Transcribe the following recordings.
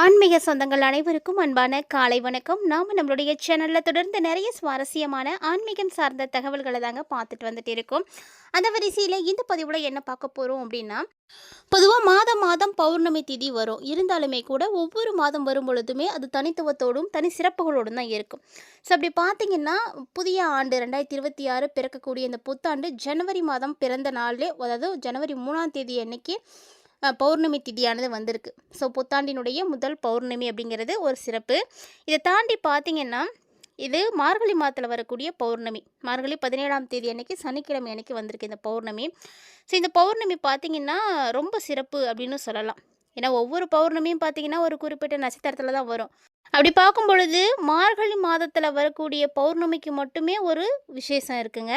ஆன்மீக சொந்தங்கள் அனைவருக்கும் அன்பான காலை வணக்கம். நாம் நம்மளுடைய சேனலில் தொடர்ந்து நிறைய சுவாரஸ்யமான ஆன்மீகம் சார்ந்த தகவல்களை தாங்க பார்த்துட்டு வந்துட்டு இருக்கோம். அந்த வரிசையில் இந்த பதிவில் என்ன பார்க்க போகிறோம் அப்படின்னா பொதுவாக மாதம் மாதம் பௌர்ணமி திதி வரும். இருந்தாலுமே கூட ஒவ்வொரு மாதம் வரும் பொழுதுமே அது தனித்துவத்தோடும் தனி சிறப்புகளோடும் தான் இருக்கும். ஸோ அப்படி பார்த்தீங்கன்னா புதிய ஆண்டு ரெண்டாயிரத்தி இருபத்தி ஆறு பிறக்கக்கூடிய இந்த புத்தாண்டு ஜனவரி மாதம் பிறந்த நாளிலே அதாவது ஜனவரி மூணாம் தேதி அன்னைக்கு பௌர்ணமி திதியானது வந்திருக்கு. ஸோ புத்தாண்டினுடைய முதல் பௌர்ணமி அப்படிங்கிறது ஒரு சிறப்பு. இதை தாண்டி பார்த்தீங்கன்னா இது மார்கழி மாதத்தில் வரக்கூடிய பௌர்ணமி. மார்கழி பதினேழாம் தேதி அன்னைக்கு சனிக்கிழமை அன்னைக்கு வந்திருக்கு இந்த பௌர்ணமி. ஸோ இந்த பௌர்ணமி பார்த்தீங்கன்னா ரொம்ப சிறப்பு அப்படின்னு சொல்லலாம். ஏன்னா ஒவ்வொரு பௌர்ணமியும் பார்த்தீங்கன்னா ஒரு குறிப்பிட்ட நட்சத்திரத்தில் தான் வரும். அப்படி பார்க்கும் பொழுது மார்கழி மாதத்தில் வரக்கூடிய பௌர்ணமிக்கு மட்டுமே ஒரு விசேஷம் இருக்குங்க.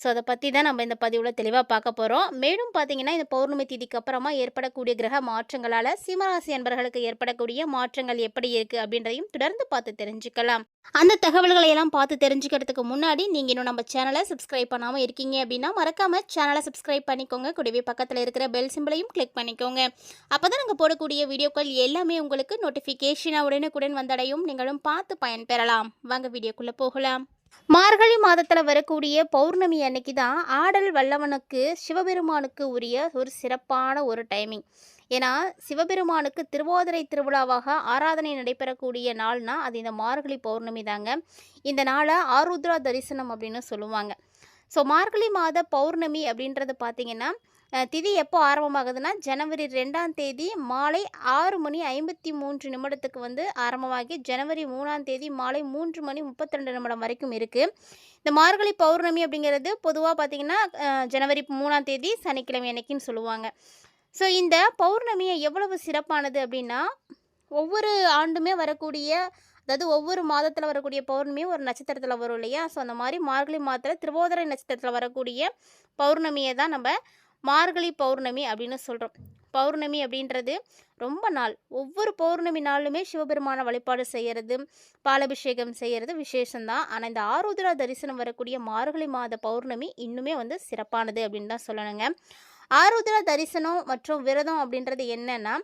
ஸோ அதை பற்றி தான் நம்ம இந்த பதிவில் தெளிவாக பார்க்க போகிறோம் மேலும் பார்த்தீங்கன்னா இந்த பௌர்ணமி திதிக்கு அப்புறமா ஏற்படக்கூடிய கிரக மாற்றங்களால் சிம்மராசி அன்பர்களுக்கு ஏற்படக்கூடிய மாற்றங்கள் எப்படி இருக்குது அப்படின்றதையும் தொடர்ந்து பார்த்து தெரிஞ்சுக்கலாம். அந்த தகவல்களை எல்லாம் பார்த்து தெரிஞ்சுக்கிறதுக்கு முன்னாடி நீங்கள் இன்னும் நம்ம சேனலை சப்ஸ்கிரைப் பண்ணாமல் இருக்கீங்க அப்படின்னா மறக்காமல் சேனலை சப்ஸ்கிரைப் பண்ணிக்கோங்க. கூடவே பக்கத்தில் இருக்கிற பெல் சிம்பிளையும் கிளிக் பண்ணிக்கோங்க. அப்போ தான் நாங்கள் போடக்கூடிய வீடியோக்கள் எல்லாமே உங்களுக்கு நோட்டிஃபிகேஷனாக உடனுக்குடன் வந்தடையும். நீங்களும் பார்த்து பயன்பெறலாம். வாங்க வீடியோக்குள்ளே போகலாம். மார்கழி மாதத்தில் வரக்கூடிய பௌர்ணமி அன்னைக்கு தான் ஆடல் வல்லவனுக்கு சிவபெருமானுக்கு உரிய ஒரு சிறப்பான ஒரு டைமிங் ஏன்னா சிவபெருமானுக்கு திருவோதரை திருவிழாவாக ஆராதனை நடைபெறக்கூடிய நாள்னா அது இந்த மார்கழி பௌர்ணமி தாங்க. இந்த நாளை ஆருத்ரா தரிசனம் அப்படின்னு சொல்லுவாங்க. ஸோ மார்கழி மாத பௌர்ணமி அப்படின்றது பார்த்திங்கன்னா திதி எப்போ ஆரம்பமாகுதுன்னா ஜனவரி ரெண்டாம் தேதி மாலை ஆறு மணி ஐம்பத்தி மூன்று நிமிடத்துக்கு வந்து ஆரம்பமாகி ஜனவரி மூணாம் தேதி மாலை மூன்று மணி முப்பத்தி ரெண்டு நிமிடம் வரைக்கும் இருக்குது இந்த மார்கழி பௌர்ணமி அப்படிங்கிறது பொதுவாக பார்த்திங்கன்னா ஜனவரி மூணாம் தேதி சனிக்கிழமை அன்னைக்குன்னு சொல்லுவாங்க. ஸோ இந்த பௌர்ணமியை எவ்வளவு சிறப்பானது அப்படின்னா ஒவ்வொரு ஆண்டுமே வரக்கூடிய அதாவது ஒவ்வொரு மாதத்தில் வரக்கூடிய பௌர்ணமியும் ஒரு நட்சத்திரத்தில் வரும் இல்லையா? ஸோ அந்த மாதிரி மார்கழி மாதத்தில் திருவோதரை நட்சத்திரத்தில் வரக்கூடிய பௌர்ணமியை தான் நம்ம மார்கழி பௌர்ணமி அப்படின்னு சொல்கிறோம் பௌர்ணமி அப்படின்றது ரொம்ப நாள். ஒவ்வொரு பௌர்ணமி நாளுமே சிவபெருமான வழிபாடு செய்கிறது பாலபிஷேகம் செய்கிறது விசேஷம்தான். ஆனால் இந்த ஆருத்ரா தரிசனம் வரக்கூடிய மார்கழி மாத பௌர்ணமி இன்னுமே வந்து சிறப்பானது அப்படின்னு தான் சொல்லணுங்க. ஆருத்ரா தரிசனம் மற்றும் விரதம் அப்படின்றது என்னன்னா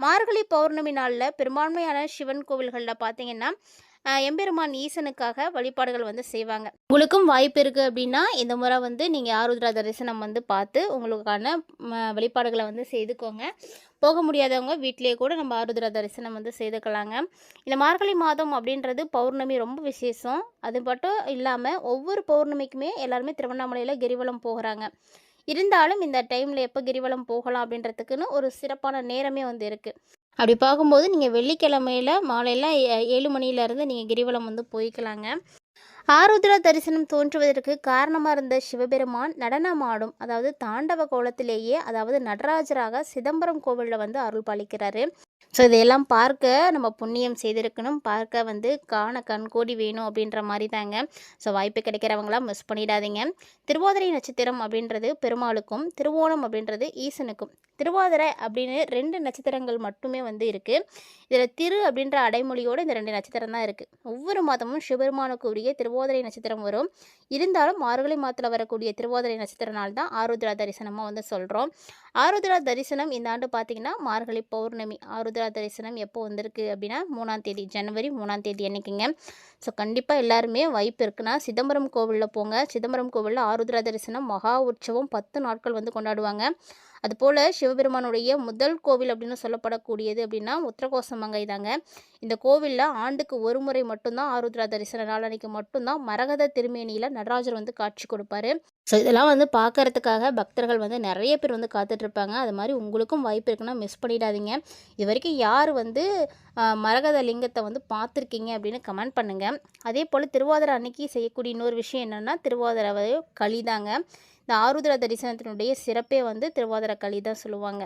மார்கழி பௌர்ணமி நாளில் பெரும்பான்மையான சிவன் கோவில்களில் பார்த்தீங்கன்னா எம்பெருமான் ஈசனுக்காக வழிபாடுகள் வந்து செய்வாங்க. உங்களுக்கும் வாய்ப்பு இருக்குது அப்படின்னா இந்த முறை வந்து நீங்கள் ஆருத்ரா தரிசனம் வந்து பார்த்து உங்களுக்கான வழிபாடுகளை வந்து செய்துக்கோங்க. போக முடியாதவங்க வீட்டிலேயே கூட நம்ம ஆருத்ரா தரிசனம் வந்து செய்துக்கலாங்க. இந்த மார்கழி மாதம் அப்படின்றது பௌர்ணமி ரொம்ப விசேஷம். அது மட்டும் இல்லாமல் ஒவ்வொரு பௌர்ணமிக்குமே எல்லாருமே திருவண்ணாமலையில் கிரிவலம் போகிறாங்க. இருந்தாலும் இந்த டைமில் எப்போ கிரிவலம் போகலாம் அப்படின்றதுக்குன்னு ஒரு சிறப்பான நேரமே வந்து இருக்குது அப்படி பார்க்கும்போது நீங்கள் வெள்ளிக்கிழமையில் மாலையில் ஏ- ஏழு மணியிலேருந்து நீங்கள் கிரிவலம் வந்து போய்க்கலாங்க. ஆருத்ரா தரிசனம் தோன்றுவதற்கு காரணமாக இருந்த சிவபெருமான் நடனமாடும் அதாவது தாண்டவ கோலத்திலேயே அதாவது நடராஜராக சிதம்பரம் கோவிலில் வந்து அருள் பாலிக்கிறாரு ஸோ இதையெல்லாம் பார்க்க நம்ம புண்ணியம் செய்திருக்கணும். பார்க்க வந்து காண கண்கோடி வேணும் அப்படின்ற மாதிரி தாங்க. ஸோ வாய்ப்பு கிடைக்கிறவங்களாம் மிஸ் பண்ணிடாதீங்க. திருவாதிரை நட்சத்திரம் அப்படின்றது பெருமாளுக்கும் திருவோணம் அப்படின்றது ஈசனுக்கும். திருவாதிரை அப்படின்னு ரெண்டு நட்சத்திரங்கள் மட்டுமே வந்து இருக்குது இதில் திரு அப்படின்ற அடைமொழியோடு இந்த ரெண்டு நட்சத்திரம் தான் இருக்குது ஒவ்வொரு மாதமும் சிவபெருமானுக்கு உரிய திருவோதரை நட்சத்திரம் வரும். இருந்தாலும் மார்கழி மாதத்தில் வரக்கூடிய திருவோதரை நட்சத்திர நாள் தான் ஆருத்ரா தரிசனமாக வந்து சொல்கிறோம் ஆருத்ரா தரிசனம் இந்த ஆண்டு பார்த்தீங்கன்னா மார்கழி பௌர்ணமி ஆருத்ரா தரிசனம் எப்போ வந்திருக்கு அப்படின்னா மூணாம் தேதி ஜனவரி மூணாம் தேதி என்றைக்குங்க ஸோ கண்டிப்பாக எல்லாருமே வாய்ப்பு இருக்குன்னா சிதம்பரம் கோவிலில் போங்க. சிதம்பரம் கோவிலில் ஆருத்ரா தரிசனம் மகா உற்சவம் பத்து நாட்கள் வந்து கொண்டாடுவாங்க. அதுபோல் சிவபெருமானுடைய முதல் கோவில் அப்படின்னு சொல்லப்படக்கூடியது அப்படின்னா உத்திரகோசமங்கை தாங்க. இந்த கோவிலில் ஆண்டுக்கு ஒரு முறை மட்டும்தான் ஆருத்ரா தரிசன நாளன்னைக்கு மட்டும்தான் மரகத திருமேனியில் நடராஜர் வந்து காட்சி கொடுப்பாரு. ஸோ இதெல்லாம் வந்து பார்க்கறதுக்காக பக்தர்கள் வந்து நிறைய பேர் வந்து காத்துட்ருப்பாங்க. அது மாதிரி உங்களுக்கும் வாய்ப்பு இருக்குன்னா மிஸ் பண்ணிடாதீங்க. இது வரைக்கும் யார் வந்து மரகத லிங்கத்தை வந்து பார்த்துருக்கீங்க அப்படின்னு கமெண்ட் பண்ணுங்கள் அதே போல் திருவாதிரை அன்னைக்கு செய்யக்கூடிய இன்னொரு விஷயம் என்னென்னா திருவாதிரை களி தாங்க. இந்த ஆருத்ர தரிசனத்தினுடைய சிறப்பே வந்து திருவாதிர களி தான் சொல்லுவாங்க.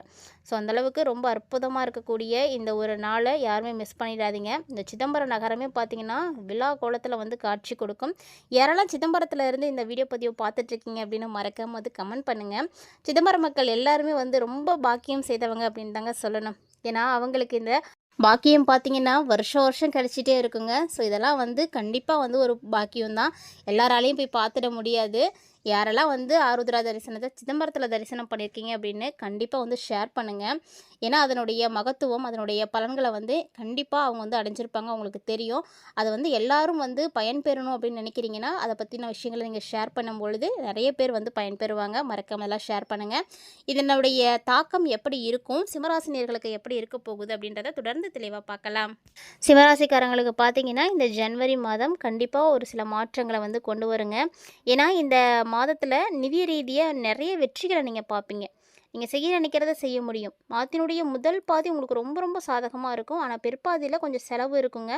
ஸோ அந்தளவுக்கு ரொம்ப அற்புதமாக இருக்கக்கூடிய இந்த ஒரு நாளை யாருமே மிஸ் பண்ணிடாதீங்க. இந்த சிதம்பரம் நகரமே பார்த்தீங்கன்னா விழா கோலத்தில் வந்து காட்சி கொடுக்கும். யாரெல்லாம் சிதம்பரத்தில் இருந்து இந்த வீடியோ பதிவை பார்த்துட்ருக்கீங்க அப்படின்னு மறக்காமல் வந்து கமெண்ட் பண்ணுங்கள் சிதம்பரம் மக்கள் எல்லாருமே வந்து ரொம்ப பாக்கியம் செய்தவங்க அப்படின்னு தாங்க சொல்லணும். ஏன்னா அவங்களுக்கு இந்த பாக்கியம் பார்த்தீங்கன்னா வருஷம் வருஷம் கிடச்சிட்டே இருக்குங்க. ஸோ இதெல்லாம் வந்து கண்டிப்பாக வந்து ஒரு பாக்கியம் தான் எல்லாராலையும் போய் பார்த்துட முடியாது. யாரெல்லாம் வந்து ஆருத்ரா தரிசனத்தை சிதம்பரத்தில் தரிசனம் பண்ணியிருக்கீங்க அப்படின்னு கண்டிப்பாக வந்து ஷேர் பண்ணுங்கள் ஏன்னா அதனுடைய மகத்துவம் அதனுடைய பலன்களை வந்து கண்டிப்பாக அவங்க வந்து அடைஞ்சிருப்பாங்க அவங்களுக்கு தெரியும். அதை வந்து எல்லாரும் வந்து பயன்பெறணும் அப்படின்னு நினைக்கிறீங்கன்னா அதை பற்றின விஷயங்களை நீங்கள் ஷேர் பண்ணும் பொழுது நிறைய பேர் வந்து பயன்பெறுவாங்க. மறக்காமலாம் எல்லாம் ஷேர் பண்ணுங்கள் இதனுடைய தாக்கம் எப்படி இருக்கும்? சிம்மராசினியர்களுக்கு எப்படி இருக்க போகுது அப்படின்றத தொடர்ந்து தெளிவாக பார்க்கலாம். சிவராசிக்காரங்களுக்கு பார்த்தீங்கன்னா இந்த ஜனவரி மாதம் கண்டிப்பாக ஒரு சில மாற்றங்களை வந்து கொண்டு வருங்க. ஏன்னா இந்த மாதத்தில் நிதி ரீதியாக நிறைய வெற்றிகளை நீங்கள் பார்ப்பீங்க. நீங்கள் செய்ய நினைக்கிறத செய்ய முடியும். மாதத்தினுடைய முதல் பாதி உங்களுக்கு ரொம்ப ரொம்ப சாதகமாக இருக்கும். ஆனால் பிற்பாதியில் கொஞ்சம் செலவு இருக்குங்க.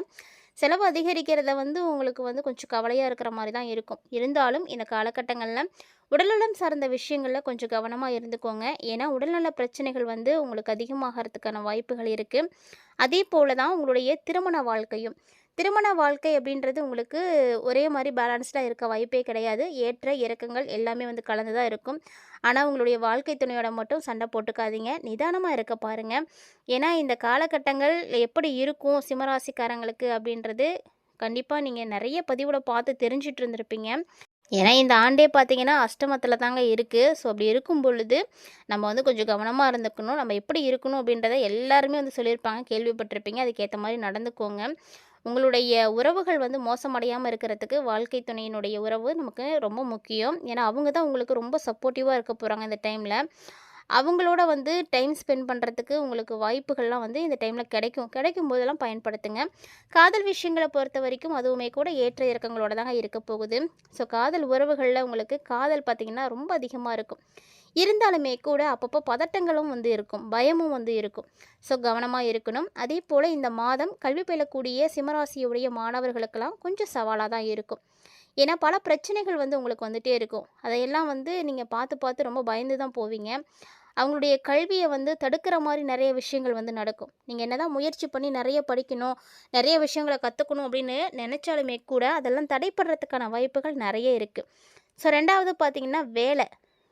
செலவு அதிகரிக்கிறத வந்து உங்களுக்கு வந்து கொஞ்சம் கவலையாக இருக்கிற மாதிரி தான் இருக்கும். இருந்தாலும் இந்த காலகட்டங்களில் உடல்நலம் சார்ந்த விஷயங்களில் கொஞ்சம் கவனமாக இருந்துக்கோங்க. ஏன்னா உடல்நல பிரச்சனைகள் வந்து உங்களுக்கு அதிகமாகறதுக்கான வாய்ப்புகள் இருக்குது அதே போல தான் உங்களுடைய திருமண வாழ்க்கையும். திருமண வாழ்க்கை அப்படின்றது உங்களுக்கு ஒரே மாதிரி பேலன்ஸ்டாக இருக்க வாய்ப்பே கிடையாது. ஏற்ற இறக்கங்கள் எல்லாமே வந்து கலந்து தான் இருக்கும். ஆனால் உங்களுடைய வாழ்க்கை துணையோட மட்டும் சண்டை போட்டுக்காதீங்க. நிதானமாக இருக்க பாருங்கள் ஏன்னா இந்த காலகட்டங்கள் எப்படி இருக்கும் சிம்மராசிக்காரங்களுக்கு அப்படின்றது கண்டிப்பாக நீங்கள் நிறைய பதிவோட பார்த்து தெரிஞ்சிட்டு இருந்திருப்பீங்க. ஏன்னா இந்த ஆண்டே பார்த்தீங்கன்னா அஷ்டமத்தில் தாங்க இருக்குது ஸோ அப்படி இருக்கும் பொழுது நம்ம வந்து கொஞ்சம் கவனமாக இருந்துக்கணும். நம்ம எப்படி இருக்கணும் அப்படின்றத எல்லாருமே வந்து சொல்லியிருப்பாங்க. கேள்விப்பட்டிருப்பீங்க. அதுக்கேற்ற மாதிரி நடந்துக்கோங்க. உங்களுடைய உறவுகள் வந்து மோசமடையாமல் இருக்கிறதுக்கு வாழ்க்கை துணையினுடைய உறவு நமக்கு ரொம்ப முக்கியம். ஏன்னா அவங்க தான் உங்களுக்கு ரொம்ப சப்போர்ட்டிவாக இருக்க போகிறாங்க இந்த டைமில் அவங்களோட வந்து டைம் ஸ்பெண்ட் பண்ணுறதுக்கு உங்களுக்கு வாய்ப்புகள்லாம் வந்து இந்த டைமில் கிடைக்கும் கிடைக்கும். போதெல்லாம் பயன்படுத்துங்க. காதல் விஷயங்களை பொறுத்த வரைக்கும் அதுவுமே கூட ஏற்ற இறக்கங்களோட தாங்க இருக்க போகுது. ஸோ காதல் உறவுகளில் உங்களுக்கு காதல் பார்த்திங்கன்னா ரொம்ப அதிகமாக இருக்கும். இருந்தாலுமே கூட அப்பப்போ பதட்டங்களும் வந்து இருக்கும் பயமும் வந்து இருக்கும். ஸோ கவனமாக இருக்கணும். அதே போல் இந்த மாதம் கல்வி பயிலக்கூடிய சிம்மராசியுடைய மாணவர்களுக்கெல்லாம் கொஞ்சம் சவாலாக தான் இருக்கும். ஏன்னா பல பிரச்சனைகள் வந்து உங்களுக்கு வந்துகிட்டே இருக்கும். அதையெல்லாம் வந்து நீங்கள் பார்த்து பார்த்து ரொம்ப பயந்து தான் போவீங்க. அவங்களுடைய கல்வியை வந்து தடுக்கிற மாதிரி நிறைய விஷயங்கள் வந்து நடக்கும். நீங்கள் என்ன தான் முயற்சி பண்ணி நிறைய படிக்கணும் நிறைய விஷயங்களை கற்றுக்கணும் அப்படின்னு நினச்சாலுமே கூட அதெல்லாம் தடைப்படுறதுக்கான வாய்ப்புகள் நிறைய இருக்குது ஸோ ரெண்டாவது பார்த்திங்கன்னா வேலை.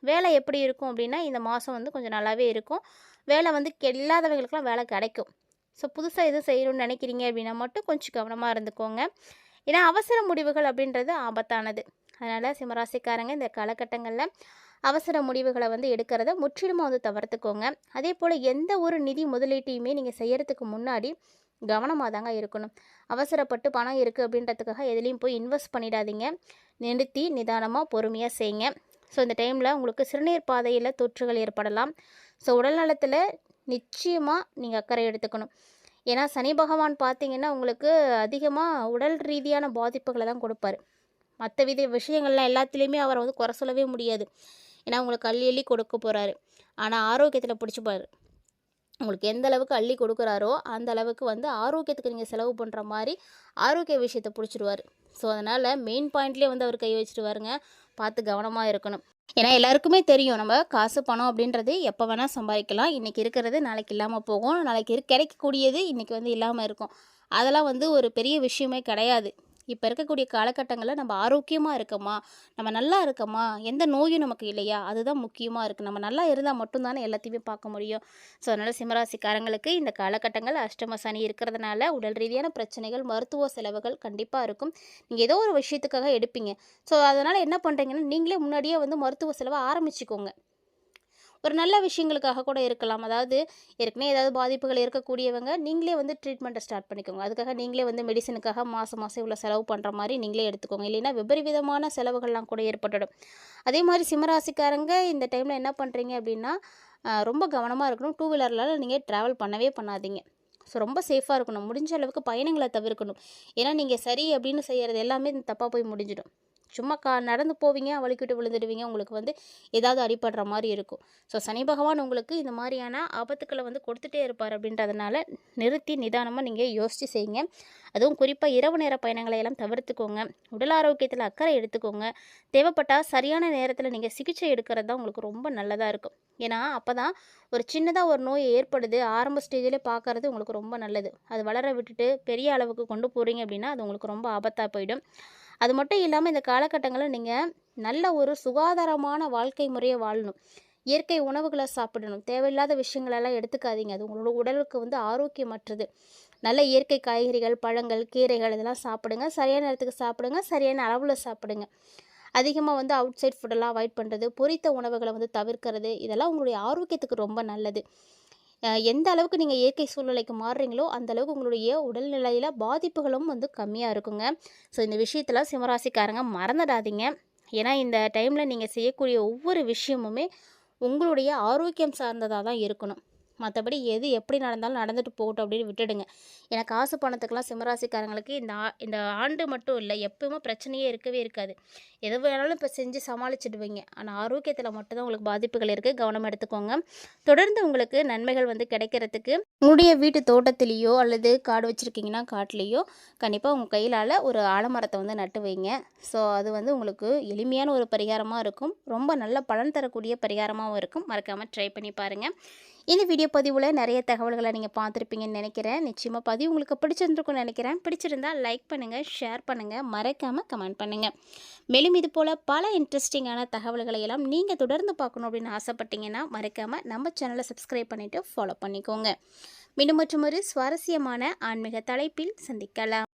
வேலை எப்படி இருக்கும் அப்படின்னா இந்த மாதம் வந்து கொஞ்சம் நல்லாவே இருக்கும். வேலை வந்து இல்லாதவங்களுக்குலாம் வேலை கிடைக்கும். ஸோ புதுசாக எதுவும் செய்யணும்னு நினைக்கிறீங்க அப்படின்னா மட்டும் கொஞ்சம் கவனமாக இருந்துக்கோங்க. ஏன்னா அவசர முடிவுகள் அப்படின்றது ஆபத்தானது. அதனால் சிம்மராசிக்காரங்க இந்த காலகட்டங்களில் அவசர முடிவுகளை வந்து எடுக்கிறத முற்றிலுமாக வந்து தவிர்த்துக்கோங்க. அதே போல் எந்த ஒரு நிதி முதலீட்டையுமே நீங்கள் செய்கிறதுக்கு முன்னாடி கவனமாக தாங்க இருக்கணும். அவசரப்பட்டு பணம் இருக்குது அப்படின்றதுக்காக எதுலேயும் போய் இன்வெஸ்ட் பண்ணிடாதீங்க. நிறுத்தி நிதானமாக பொறுமையாக செய்யுங்க ஸோ இந்த டைமில் உங்களுக்கு சிறுநீர் பாதையில் தொற்றுகள் ஏற்படலாம். ஸோ உடல் நலத்தில் நிச்சயமாக நீங்கள் அக்கறை எடுத்துக்கணும். ஏன்னா சனி பகவான் பார்த்தீங்கன்னா உங்களுக்கு அதிகமாக உடல் ரீதியான பாதிப்புகளை தான் கொடுப்பாரு. மற்ற வித விஷயங்கள்லாம் எல்லாத்துலேயுமே அவரை வந்து குறை சொல்லவே முடியாது. ஏன்னா உங்களுக்கு அள்ளி அள்ளி கொடுக்க போகிறாரு ஆனால் ஆரோக்கியத்தில் பிடிச்சிப்பார் உங்களுக்கு எந்த அளவுக்கு அள்ளி கொடுக்குறாரோ அந்த அளவுக்கு வந்து ஆரோக்கியத்துக்கு நீங்கள் செலவு பண்ணுற மாதிரி ஆரோக்கிய விஷயத்தை பிடிச்சிருவார். ஸோ அதனால் மெயின் பாயிண்ட்லேயே வந்து அவர் கை வச்சுட்டு வருங்க பார்த்து கவனமாக இருக்கணும். ஏன்னா எல்லாருக்குமே தெரியும். நம்ம காசு பணம் அப்படின்றது எப்போ வேணால் சம்பாதிக்கலாம். இன்றைக்கி இருக்கிறது நாளைக்கு இல்லாமல் போகும். நாளைக்கு கிடைக்கக்கூடியது இன்றைக்கி வந்து இல்லாமல் இருக்கும். அதெல்லாம் வந்து ஒரு பெரிய விஷயமே கிடையாது. இப்போ இருக்கக்கூடிய காலகட்டங்களில் நம்ம ஆரோக்கியமாக இருக்கோமா? நம்ம நல்லா இருக்கோமா? எந்த நோயும் நமக்கு இல்லையா? அதுதான் முக்கியமாக இருக்குது நம்ம நல்லா இருந்தால் மட்டும்தானே எல்லாத்தையுமே பார்க்க முடியும். ஸோ அதனால் சிம்மராசிக்காரங்களுக்கு இந்த காலகட்டங்கள் அஷ்டம சனி இருக்கிறதுனால உடல் ரீதியான பிரச்சனைகள் மருத்துவ செலவுகள் கண்டிப்பாக இருக்கும். நீங்கள் ஏதோ ஒரு விஷயத்துக்காக எடுப்பீங்க. ஸோ அதனால் என்ன பண்ணுறீங்கன்னா நீங்களே முன்னாடியே வந்து மருத்துவ செலவை ஆரம்பிச்சுக்கோங்க. ஒரு நல்ல விஷயங்களுக்காக கூட இருக்கலாம். அதாவது ஏற்கனவே ஏதாவது பாதிப்புகள் இருக்கக்கூடியவங்க நீங்களே வந்து ட்ரீட்மெண்ட்டை ஸ்டார்ட் பண்ணிக்கோங்க. அதுக்காக நீங்களே வந்து மெடிசனுக்காக மாதம் மாதம் இவ்வளோ செலவு பண்ணுற மாதிரி நீங்களே எடுத்துக்கோங்க. இல்லைன்னா விபரீதமான செலவுகள்லாம் கூட ஏற்பட்டுடும். அதே மாதிரி சிம்மராசிக்காரங்க இந்த டைமில் என்ன பண்ணுறீங்க அப்படின்னா ரொம்ப கவனமாக இருக்கணும். டூ வீலர்லாம் நீங்கள் ட்ராவல் பண்ணவே பண்ணாதீங்க. ஸோ ரொம்ப சேஃபாக இருக்கணும். முடிஞ்ச அளவுக்கு பயணங்களை தவிர்க்கணும். ஏன்னா நீங்கள் சரி அப்படின்னு செய்கிறது எல்லாமே தப்பாக போய் முடிஞ்சிடும். சும்மா கா நடந்து போவீங்க வலிக்கிட்டு விழுந்துடுவீங்க உங்களுக்கு வந்து ஏதாவது அடிப்படுற மாதிரி இருக்கும். ஸோ சனி பகவான் உங்களுக்கு இந்த மாதிரியான ஆபத்துக்களை வந்து கொடுத்துட்டே இருப்பார் அப்படின்றதுனால நிறுத்தி நிதானமாக நீங்கள் யோசித்து செய்யுங்க. அதுவும் குறிப்பாக இரவு நேர பயணங்களை எல்லாம் தவிர்த்துக்கோங்க. உடல் ஆரோக்கியத்தில் அக்கறை எடுத்துக்கோங்க. தேவைப்பட்டால் சரியான நேரத்தில் நீங்கள் சிகிச்சை எடுக்கிறது தான் உங்களுக்கு ரொம்ப நல்லதாக இருக்கும். ஏன்னா அப்போ தான் ஒரு சின்னதாக ஒரு நோய் ஏற்படுது. ஆரம்ப ஸ்டேஜிலே பார்க்குறது உங்களுக்கு ரொம்ப நல்லது. அது வளர விட்டுட்டு பெரிய அளவுக்கு கொண்டு போகிறீங்க அப்படின்னா அது உங்களுக்கு ரொம்ப ஆபத்தாக போயிடும். அது மட்டும் இல்லாமல் இந்த காலகட்டங்களில் நீங்கள் நல்ல ஒரு சுகாதாரமான வாழ்க்கை முறையை வாழணும். இயற்கை உணவுகளை சாப்பிடணும். தேவையில்லாத விஷயங்களெல்லாம் எடுத்துக்காதீங்க. அது உங்களோட உடலுக்கு வந்து ஆரோக்கியமற்றது. நல்ல இயற்கை காய்கறிகள் பழங்கள் கீரைகள் இதெல்லாம் சாப்பிடுங்க. சரியான நேரத்துக்கு சாப்பிடுங்க. சரியான அளவில் சாப்பிடுங்க. அதிகமாக வந்து அவுட் சைட் ஃபுட்டெல்லாம் அவாய்ட் பண்ணுறது பொரித்த உணவுகளை வந்து தவிர்க்கிறது. இதெல்லாம் உங்களுடைய ஆரோக்கியத்துக்கு ரொம்ப நல்லது. எந்த அளவுக்கு நீங்கள் இயற்கை சூழ்நிலைக்கு மாறுறீங்களோ அந்த அளவுக்கு உங்களுடைய உடல்நிலையில் பாதிப்புகளும் வந்து கம்மியாக இருக்குங்க. ஸோ இந்த விஷயத்தில் சிம்மராசிக்காரங்க மறந்துடாதீங்க. ஏன்னா இந்த டைமில் நீங்கள் செய்யக்கூடிய ஒவ்வொரு விஷயமுமே உங்களுடைய ஆரோக்கியம் சார்ந்ததாக தான் இருக்கணும். மற்றபடி எது எப்படி நடந்தாலும் நடந்துட்டு போகட்டும் அப்படின்னு விட்டுடுங்க. ஏன்னா காசு பணத்துக்கெல்லாம் சிம்மராசிக்காரங்களுக்கு இந்த ஆ இந்த ஆண்டு மட்டும் இல்லை எப்பவுமே பிரச்சனையே இருக்கவே இருக்காது. எது வேணாலும் இப்போ செஞ்சு சமாளிச்சிடுவீங்க. ஆனால் ஆரோக்கியத்தில் மட்டும்தான் உங்களுக்கு பாதிப்புகள் இருக்குது கவனம் எடுத்துக்கோங்க. தொடர்ந்து உங்களுக்கு நன்மைகள் வந்து கிடைக்கிறதுக்கு உங்களுடைய வீட்டு தோட்டத்திலேயோ அல்லது காடு வச்சுருக்கீங்கன்னா காட்டுலேயோ கண்டிப்பாக உங்கள் கையிலால் ஒரு ஆலமரத்தை வந்து நட்டு வைங்க. ஸோ அது வந்து உங்களுக்கு எளிமையான ஒரு பரிகாரமாக இருக்கும். ரொம்ப நல்ல பலன் தரக்கூடிய பரிகாரமாகவும் இருக்கும். மறக்காமல் ட்ரை பண்ணி பாருங்கள் இந்த வீடியோ பதிவில் நிறைய தகவல்களை நீங்கள் பார்த்துருப்பீங்கன்னு நினைக்கிறேன். நிச்சயமாக பதிவு உங்களுக்கு பிடிச்சிருந்துருக்கும்னு நினைக்கிறேன். பிடிச்சிருந்தால் லைக் பண்ணுங்கள் ஷேர் பண்ணுங்கள் மறக்காமல் கமெண்ட் பண்ணுங்கள் மேலும் இது போல் பல இன்ட்ரெஸ்டிங்கான தகவல்களை எல்லாம் நீங்கள் தொடர்ந்து பார்க்கணும் அப்படின்னு ஆசைப்பட்டீங்கன்னா மறக்காமல் நம்ம சேனலை சப்ஸ்கிரைப் பண்ணிவிட்டு ஃபாலோ பண்ணிக்கோங்க. மீண்டும் மற்றும் ஒரு சுவாரஸ்யமான ஆன்மீக தலைப்பில் சந்திக்கலாம்.